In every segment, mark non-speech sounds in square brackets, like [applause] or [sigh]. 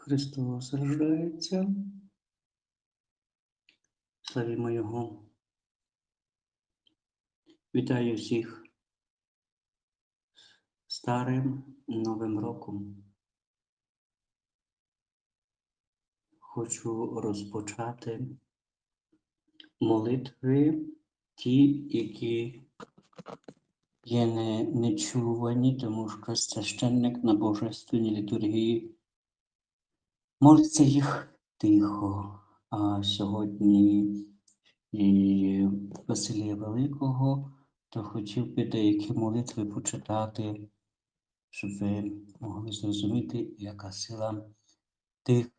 Христос рождається. Славімо Його. Вітаю всіх старим Новим роком. Хочу розпочати молитви, ті, які є не, нечувані, тому що священник на Божественній літургії молиться їх тихо. А сьогодні і Василія Великого, то хотів би деякі молитви почитати, щоб ви могли зрозуміти, яка сила тих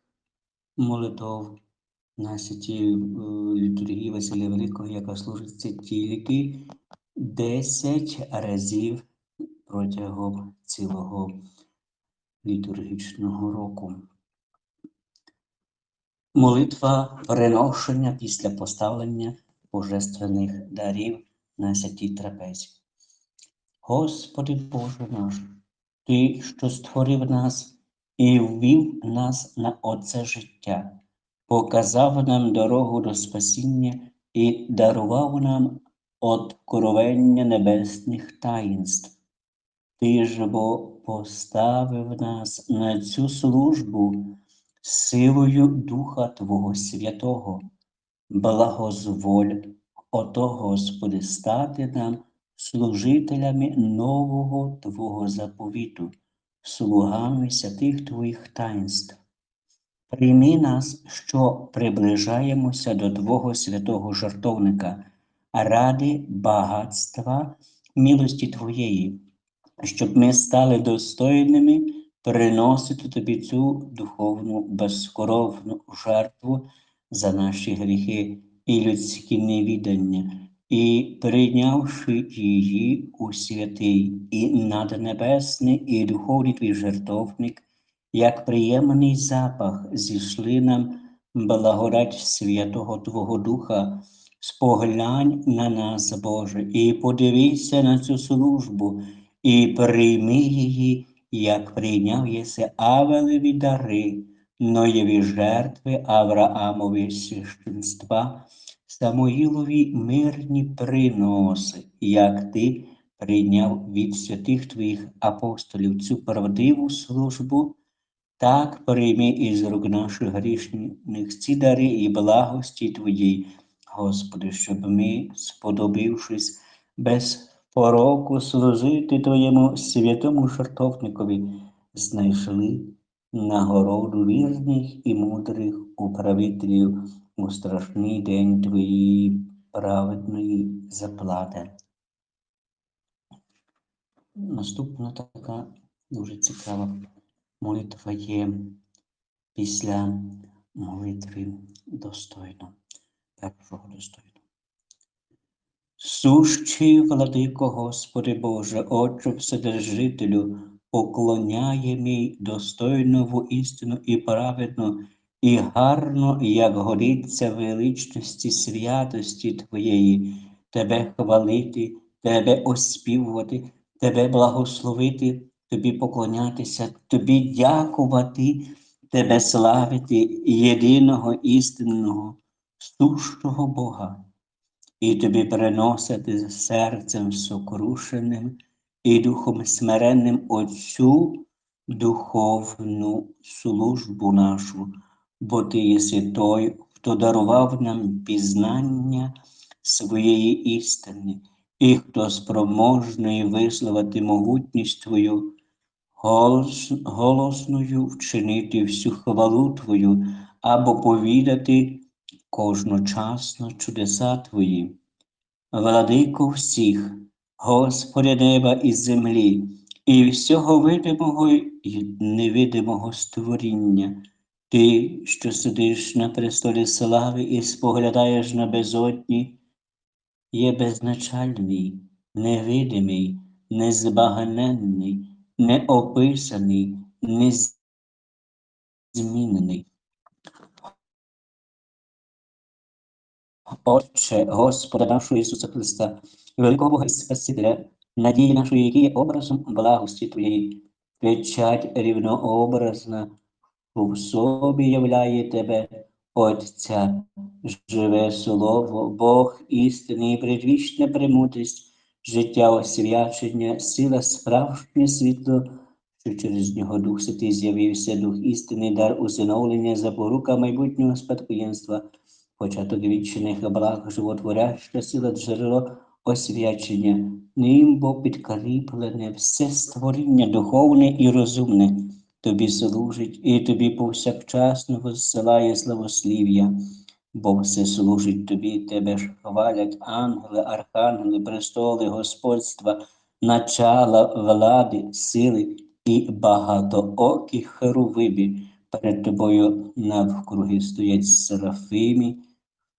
молитов на святі е, літургії Василія Великого, яка служиться тільки 10 разів протягом цілого літургічного року. Молитва переношення після поставлення божественних дарів на святій трапезі. Господи Боже наш, Ти, що створив нас і ввів нас на оце життя, показав нам дорогу до спасіння і дарував нам откровення небесних таїнств. Ти ж бо поставив нас на цю службу силою Духа Твого Святого, благозволь, ото, Господи, стати нам служителями нового Твого заповіту, слугами святих Твоїх таїнств. Прийми нас, що приближаємося до Твого святого жартовника, ради багатства милості Твоєї, щоб ми стали достойними приносити тобі цю духовну безскоровну жертву за наші гріхи і людські невідання, і прийнявши її у святий і наднебесний, і духовний твій жертовник, як приємний запах зійшли нам благодать Святого Твого Духа, споглянь на нас, Боже, і подивися на цю службу, і прийми її як прийняв єси Авелеві дари, Ноєві жертви Авраамові священства, Самоїлові мирні приноси, як ти прийняв від святих твоїх апостолів цю правдиву службу, так прийми із рук наших грішних ці дари і благості Твої, Господи, щоб ми, сподобившись без пороку служити Твоєму святому жертовникові, знайшли нагороду вірних і мудрих управителів у страшний день Твоєї праведної заплати. Наступна така дуже цікава молитва є після молитви достойно, першого достойно. Сущий, владико, Господи Боже, Отче Вседержителю, поклоняє мій достойно в істину і праведно, і гарно, як гориться величності святості Твоєї, Тебе хвалити, Тебе оспівувати, Тебе благословити, Тобі поклонятися, Тобі дякувати, Тебе славити, єдиного істинного, сущого Бога і тобі приносити серцем сокрушеним і духом смиренним Отцю духовну службу нашу, бо Ти єси той, хто дарував нам пізнання своєї істини, і хто спроможний висловити могутність Твою, голос, голосною вчинити всю хвалу Твою або повідати кожночасно чудеса Твої, владико всіх, Господи неба і землі, і всього видимого і невидимого створіння, Ти, що сидиш на престолі слави і споглядаєш на безодні, є безначальний, невидимий, незбагненний, неописаний, незмінений. Отче, Господа нашого Ісуса Христа, великого Бога і Спасителя, надії нашої, які є образом благості Твоєї, печать рівнообразна, в собі являє тебе, Отця, живе слово, Бог істини і предвічна премудрість, життя освячення, сила справжнє світло, що через нього Дух Святий з'явився, Дух істини, дар усиновлення, запорука майбутнього спадкоємства, початок вічних благ, животворяща сила джерело освячення, ним бо підкріплене все створіння духовне і розумне, тобі служить і тобі повсякчасно висилає славослів'я, бо все служить тобі, тебе ж хвалять ангели, архангели, престоли, господства, начала влади, сили і багатоокі херувимі. Перед тобою навкруги стоять серафимі,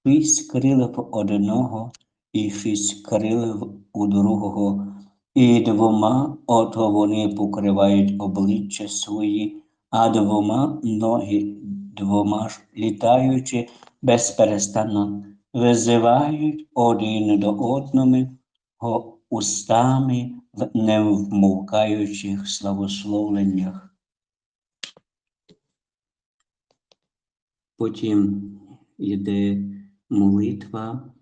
шість крилів одного і шість крилів у другого, і двома ото вони покривають обличчя свої, а двома ноги, двома ж літаючи безперестанно, визивають один до одного устами в невмовкаючих славословленнях. Потім йде молитва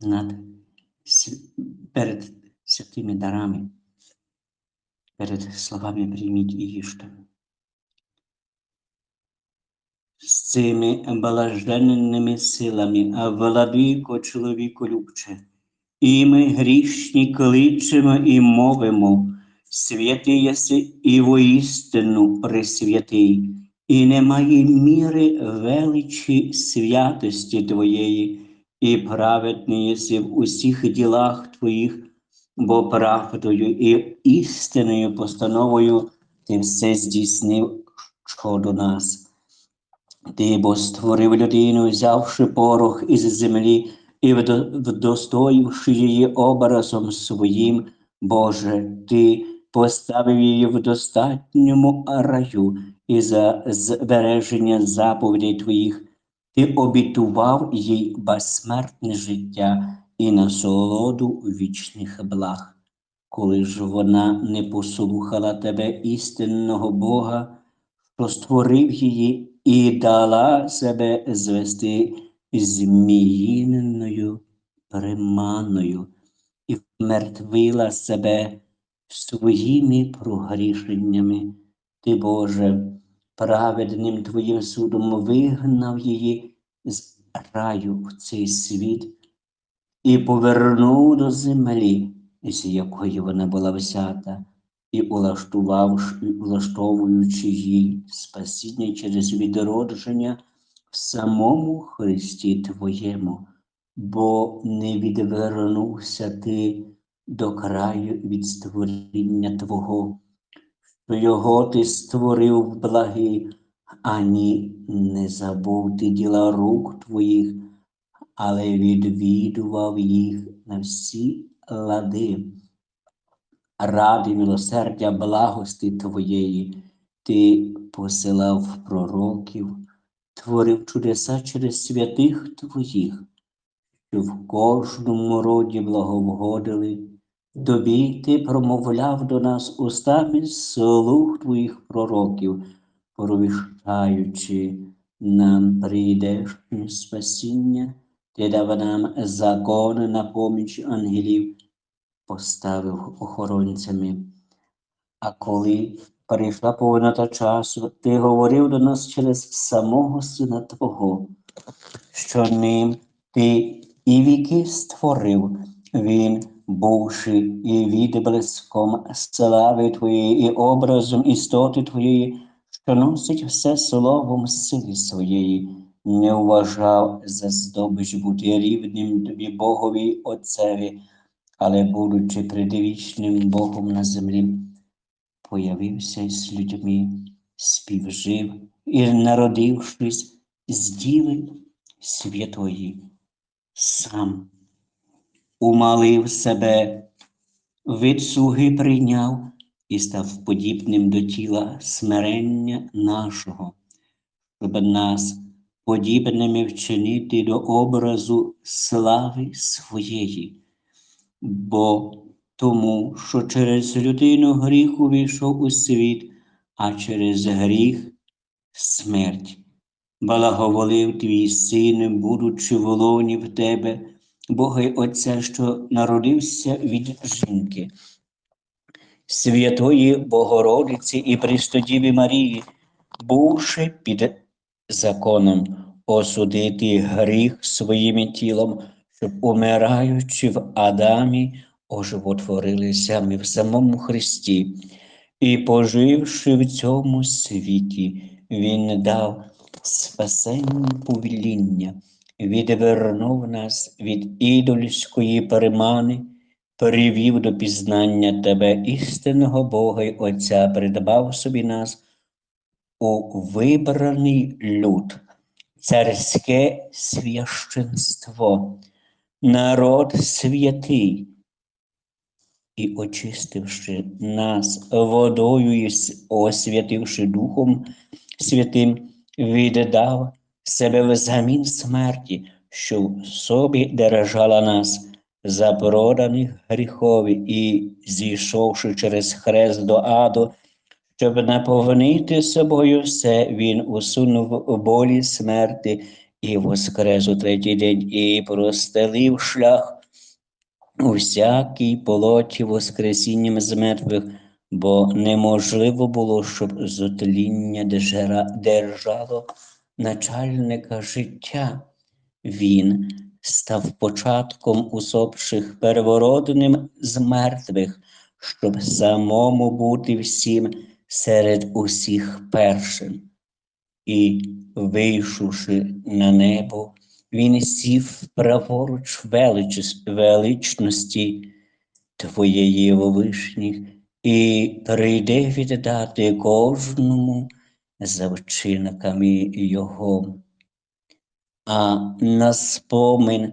над перед святими дарами, перед словами прийміть і. З цими блаженними силами, а владико чоловіку любче, і ми грішні кличемо і мовимо, святий єси і воістину пресвятий, і немає міри величі святості Твоєї, і праведний єси в усіх ділах Твоїх, бо правдою і істинною постановою Ти все здійснив щодо нас. Ти бо створив людину, взявши порох із землі і вдостоївши її образом своїм, Боже, ти поставив її в достатньому раю і за збереження заповідей Твоїх. Ти обітував їй безсмертне життя і насолоду вічних благ. Коли ж вона не послухала тебе, істинного Бога, що створив її і дала себе звести зміїною приманою, і вмертвила себе своїми прогрішеннями. Ти, Боже, праведним Твоїм судом вигнав її з раю в цей світ і повернув до землі, з якої вона була взята, і улаштовуючи їй спасіння через відродження в самому Христі Твоєму, бо не відвернувся ти до краю від створіння Твого, що його ти створив благий, ані не забув ти діла рук Твоїх, але відвідував їх на всі лади. Ради милосердя благости Твоєї, Ти посилав пророків, творив чудеса через святих Твоїх, що в кожному роді благовгодили. Тобі ти промовляв до нас устами слух Твоїх пророків, провіщаючи нам прийдешнє спасіння, ти дав нам закон на поміч ангелів, поставив охоронцями. А коли прийшла повнота часу, ти говорив до нас через самого Сина Твого, що ним ти і віки створив, він, бувши і відблиском слави Твоєї, і образом істоти Твоєї, що носить все словом сили своєї, не вважав за здобич бути рівним тобі Богові Отцеві, але, будучи предвічним Богом на землі, появився із людьми, співжив і, народившись з Діви Святої, сам умалив себе, від слуги прийняв і став подібним до тіла смирення нашого, щоб нас подібними вчинити до образу слави своєї, бо тому що через людину гріх увійшов у світ, а через гріх смерть. Благоволив твій син, будучи в в тебе, Бога й Отця, що народився від жінки. Святої Богородиці і Престодіві Марії, бувши під законом, осудити гріх своїм тілом, щоб, умираючи в Адамі, оживотворилися ми в самому Христі, і, поживши в цьому світі, Він дав спасенні повіління, відвернув нас від ідольської перемани, привів до пізнання Тебе, істинного Бога й Отця, придбав собі нас у вибраний люд, царське священство, народ святий, і очистивши нас водою, і освятивши Духом Святим, віддав себе взамін смерті, що в собі держала нас, запроданих гріхові, і, зійшовши через хрест до аду, щоб наповнити собою все, він усунув болі смерти і воскрес у третій день, і простелив шлях у всякій полоті воскресінням з мертвих, бо неможливо було, щоб зотління держало начальника життя. Він став початком усопших первородним з мертвих, щоб самому бути всім серед усіх першим. І, вийшовши на небо, він сів праворуч велич, величності Твоєї вишніх, і прийде віддати кожному за вчинками Його. А на спомин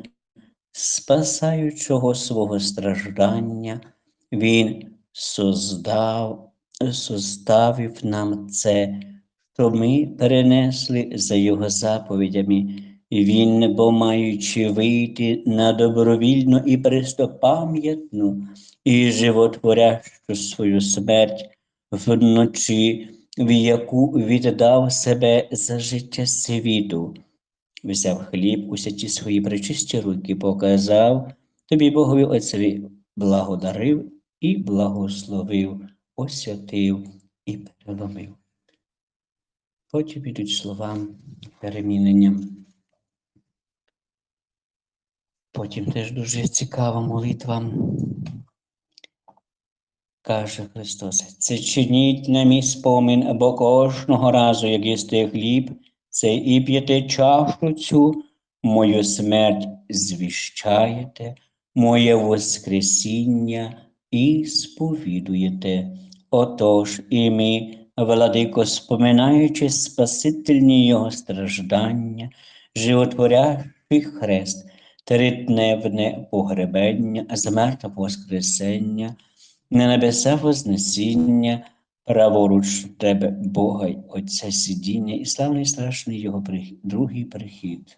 спасаючого свого страждання, Він создав, составив нам це, що ми перенесли за Його заповідями. Він, бо маючи вийти на добровільну і престопам'ятну і животворящу свою смерть вночі, в яку віддав себе за життя світу, взяв хліб у святі свої пречисті руки, показав тобі Богові Отцеві, благодарив і благословив, освятив і переломив. Потім ідуть слова переміненням. Потім теж дуже цікава молитва. Каже Христос, це чиніть на мій спомин, бо кожного разу, як їсте хліб, це і п'єте чашу цю, мою смерть звіщаєте, моє воскресіння і сповідуєте. Отож і ми, владико, споминаючи спасительні його страждання, животворящий хрест, тридневне погребення, з мертвого воскресення, на небеса вознесіння, праворуч тебе, Бога й Отця сидіння, і славний страшний його прихід, другий прихід.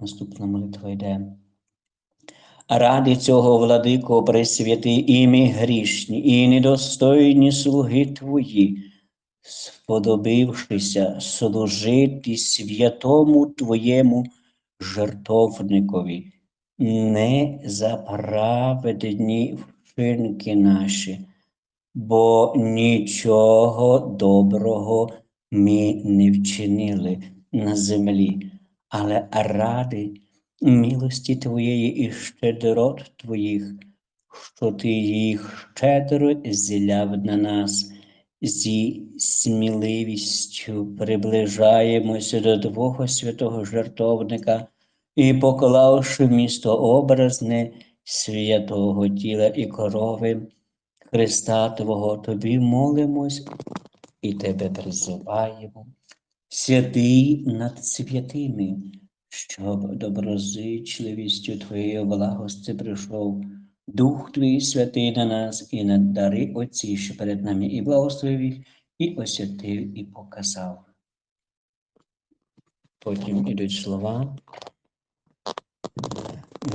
Наступна молитва йде. Ради цього, владико, пресвяти і грішні, і недостойні слуги твої, сподобившися служити святому Твоєму жертовникові, не за праведні вчинки наші, бо нічого доброго ми не вчинили на землі, але ради милості Твоєї і щедрот Твоїх, що Ти їх щедро зіляв на нас, зі сміливістю приближаємося до Твого святого жертовника і, поклавши місто образне святого тіла і корови, Христа Твого, Тобі молимось і Тебе призиваємо. Святий над святими, щоб доброзичливістю Твоєї благости прийшов Дух Твій святий на нас і на дари Отці, що перед нами, і благословив їх, і освятив, і показав. Потім ідуть слова.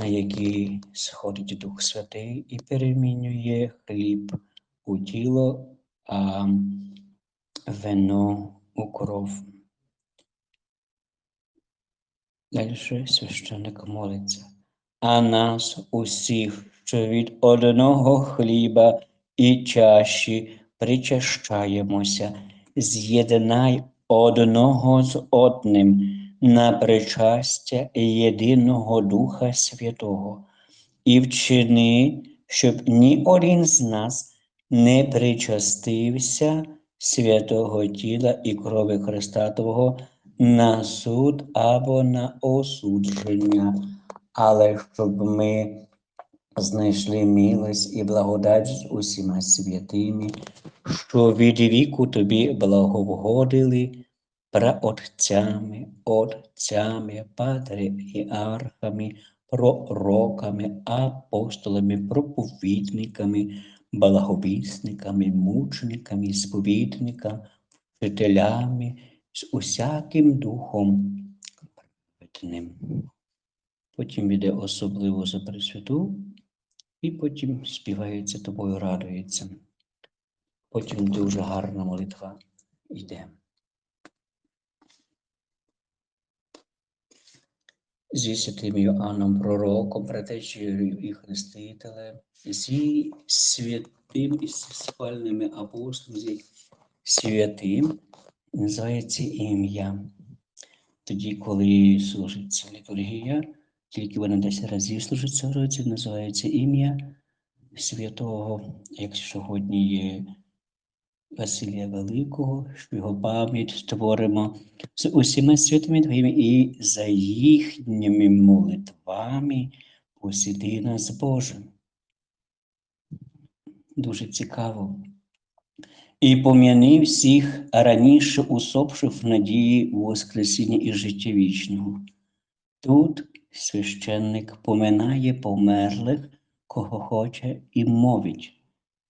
На якій сходить Дух Святий і перемінює хліб у тіло, а вино у кров. Далі священник молиться. А нас усіх, що від одного хліба і чаші причащаємося, з'єднай одного з одним на причастя єдиного Духа Святого, і вчини, щоб ні один з нас не причастився святого тіла і крови Христа Твого на суд або на осудження, але щоб ми знайшли милость і благодать з усіма святими, що від віку тобі благовгодили праотцями, отцями, патріархами, пророками, апостолами, проповідниками, благовісниками, мучениками, сповідниками, вчителями, з усяким духом праведним. Потім іде особливо за Пресвяту, і потім співається тобою, радується. Потім дуже гарна молитва йде. Зі святим Йоанном Пророком, братечею і Хрестителем, зі святим і схвальними апостолами, зі святим називається ім'я. Тоді, коли служиться літургія, тільки вона 10 разів служиться в році, називається ім'я святого, як сьогодні є Василія Великого, що його пам'ять створимо з усіма святими твоїми і за їхніми молитвами посіди нас Боже. Дуже цікаво. І пом'яни всіх раніше усопших в надії Воскресіння і життя вічного. Тут священник поминає померлих, кого хоче, і мовить,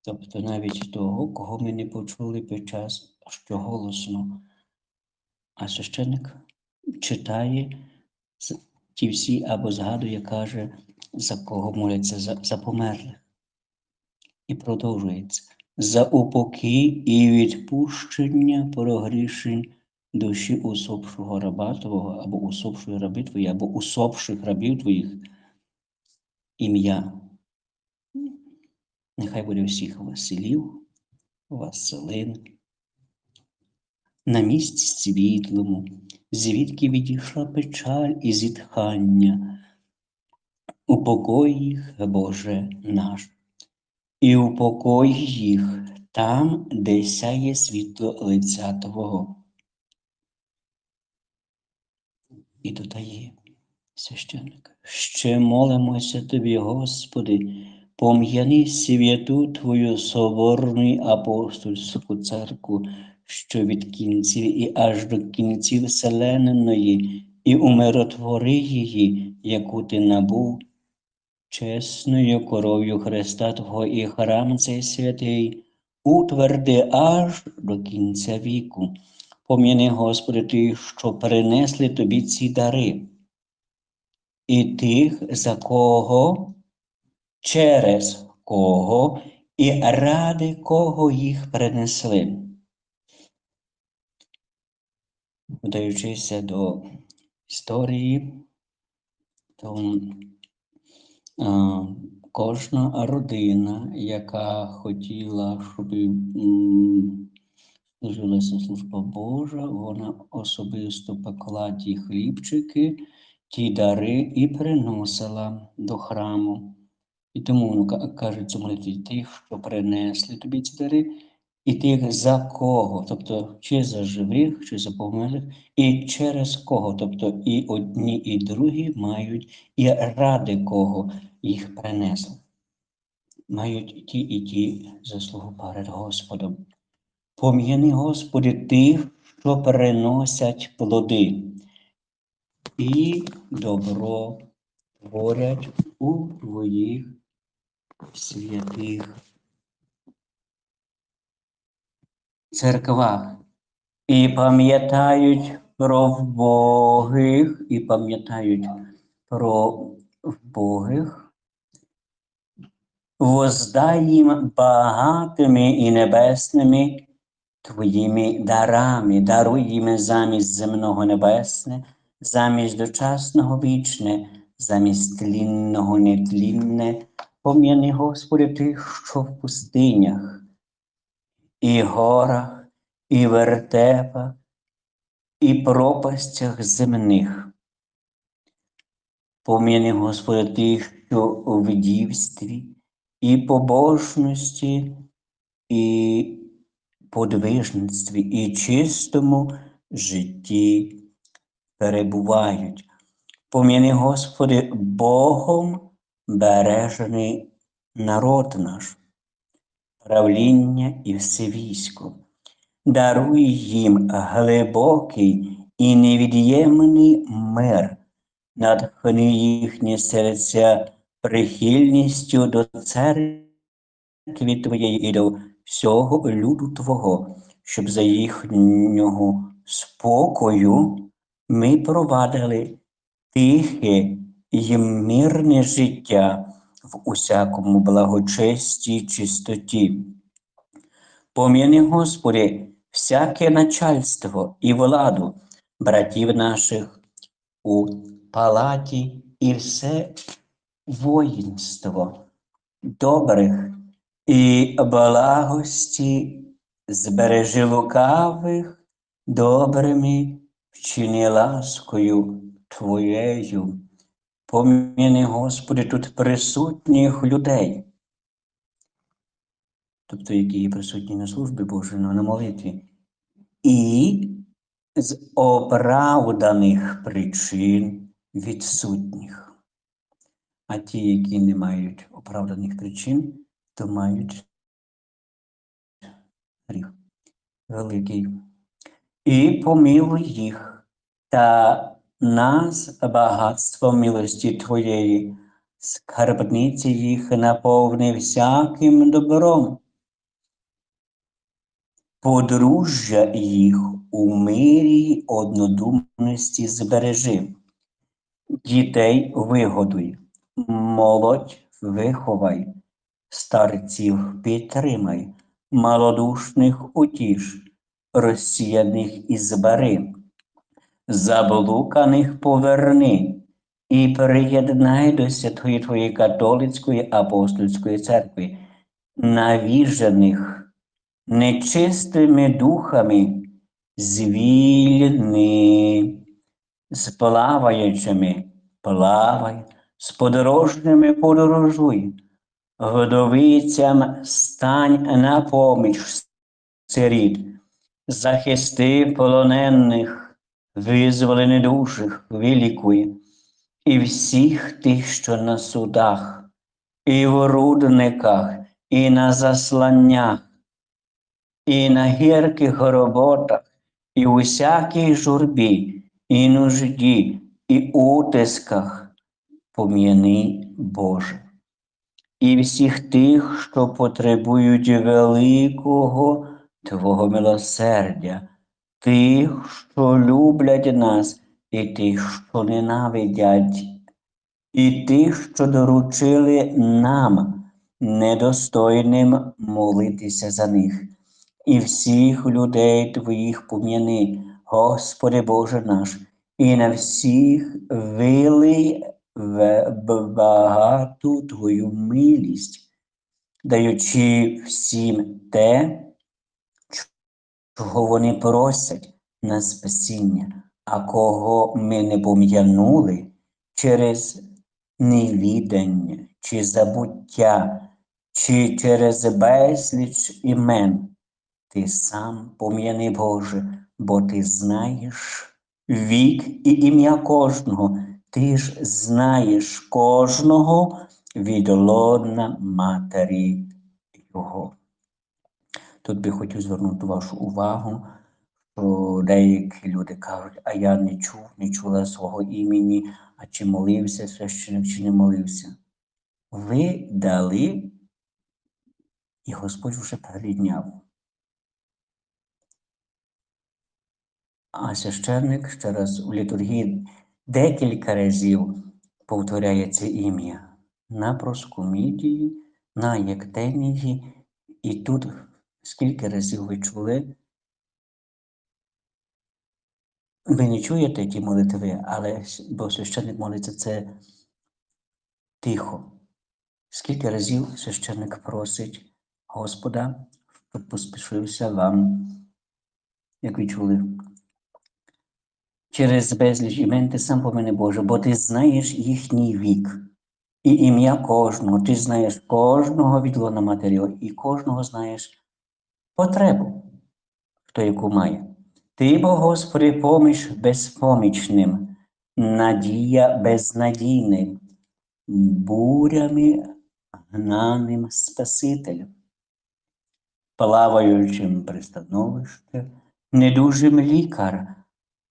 тобто навіть того, кого ми не почули під час що голосно. А священник читає ті всі або згадує, каже, за кого моляться, за, за померлих. І продовжується за упокій і відпущення прогрішень душі усопшого раба твого, або усопшої раби твої, або усопших рабів твоїх ім'я. Нехай буде всіх Василів, Василин, на місці світлому, звідки відійшла печаль і зітхання. Упокой їх, Боже наш, і упокой їх там, де сяє світло лиця Твого. І додає священник. Ще молимося Тобі, Господи, пом'яни святу Твою соборну апостольську церкву, що від кінців і аж до кінців вселенної, і умиротвори її, яку ти набув, чесною коров'ю Христа Твого і храм цей святий, утверди аж до кінця віку. Пом'яни, Господи, Ти, що принесли Тобі ці дари, і тих, за кого, через кого і ради кого їх принесли. Вдаючися до історії, то а, кожна родина, яка хотіла, щоб служилася служба Божа, вона особисто пекла ті хлібчики, ті дари і приносила до храму. І тому ну, ка- кажуть цю молитві тих, що принесли тобі ці дари, і тих за кого, тобто чи за живих, чи за померлих, і через кого, тобто і одні, і другі мають, і ради кого їх принесли. Мають ті, і ті заслугу перед Господом. Пом'яни, Господи, тих, що приносять плоди, і добро творять у Твоїх святих. Церквах і пам'ятають про вбогих, і пам'ятають про вбогих, воздай їм багатими і небесними Твоїми дарами, даруй їм замість земного небесне, замість дочасного вічне, замість тлінного нетлінне, пом'яни, Господи, тих, що в пустинях, і горах, і вертепах, і пропастях земних. Пом'яни, Господи, тих, що в дівстві, і побожності, і подвижництві, і чистому житті перебувають. Пом'яни, Господи, Богом бережений народ наш, правління і все військо. Даруй їм глибокий і невід'ємний мир, натхни їхні серця прихильністю до церкви Твоєї і до всього люду Твого, щоб за їхнього спокою ми провадили тихе і мирне життя в усякому благочесті й чистоті. Пом'яни, Господи, всяке начальство і владу братів наших у палаті і все воїнство добрих і благості збережи лукавих добрими вчини ласкою Твоєю. Поміни, Господи, тут присутніх людей, тобто які є присутні на службі Божій, ну, на молитві, і з оправданих причин відсутніх. А ті, які не мають оправданих причин, то мають гріх великий. І помилуй їх та нас багатством милості Твоєї, скарбниці їх наповни всяким добром. Подружжя їх у мирі однодумності збережи, дітей вигодуй, молодь виховай, старців підтримай, малодушних утіш, розсіяних і збери, заблуканих поверни і приєднай до святої Твоєї католицької апостольської церкви, навіжених нечистими духами звільни, з плаваючими плавай, з подорожніми подорожуй, вдовицям стань на поміч сиріт, захисти полонених, визволені душих, вилікуй, і всіх тих, що на судах, і в рудниках, і на засланнях, і на гірких роботах, і у всякій журбі, і нужді, і утисках, пом'яни Боже. І всіх тих, що потребують великого Твого милосердя, тих, що люблять нас, і тих, що ненавидять, і тих, що доручили нам, недостойним молитися за них, і всіх людей Твоїх пом'яни, Господи Боже наш, і на всіх вилий в- б- багату Твою милість, даючи всім те, чого вони просять на спасіння, а кого ми не пом'янули через невідання чи забуття, чи через безліч імен. Ти сам пом'яни, Боже, бо ти знаєш вік і ім'я кожного, ти ж знаєш кожного від лона матері Його. Тут би хотів звернути вашу увагу, що деякі люди кажуть, а я не чув, не чула свого імені, а чи молився священик, чи не молився. Ви дали, і Господь вже передняв. А священник ще раз у літургії декілька разів повторяється ім'я на проскомідії, на Єктенії. І тут скільки разів ви чули? Ви не чуєте ті молитви, але бо священник молиться це тихо. Скільки разів священник просить Господа, щоб поспішився вам, як ви чули, через безліч імен ти сам помини Боже, бо ти знаєш їхній вік і ім'я кожного. Ти знаєш кожного від лона матері, і кожного знаєш потребу, хто яку має. Ти, бо Господи, поміч безпомічним, надія безнадійним, бурями гнаним Спасителем, плаваючим пристановище, недужим лікар,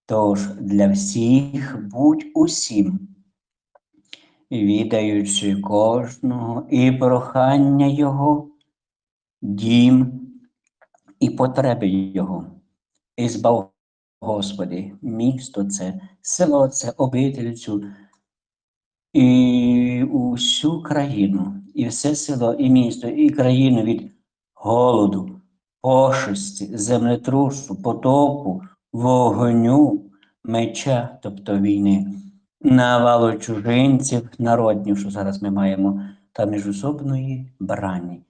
тож для всіх будь усім, відаючи кожного і прохання Його, дім і потреби Його. І збав, Господи, місто це, село це, обитель цю, і усю країну, і все село, і місто, і країну від голоду, пошесті, землетрусу, потопу, вогню, меча, тобто війни, навалу чужинців, народнів, що зараз ми маємо, та міжособної брані.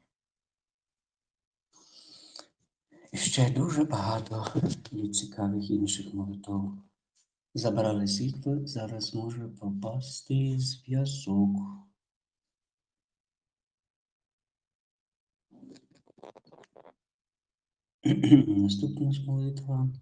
І ще дуже багато є цікавих інших молитв. Забрали світло, зараз може пропасти зв'язок. [clears throat] Наступна ж молитва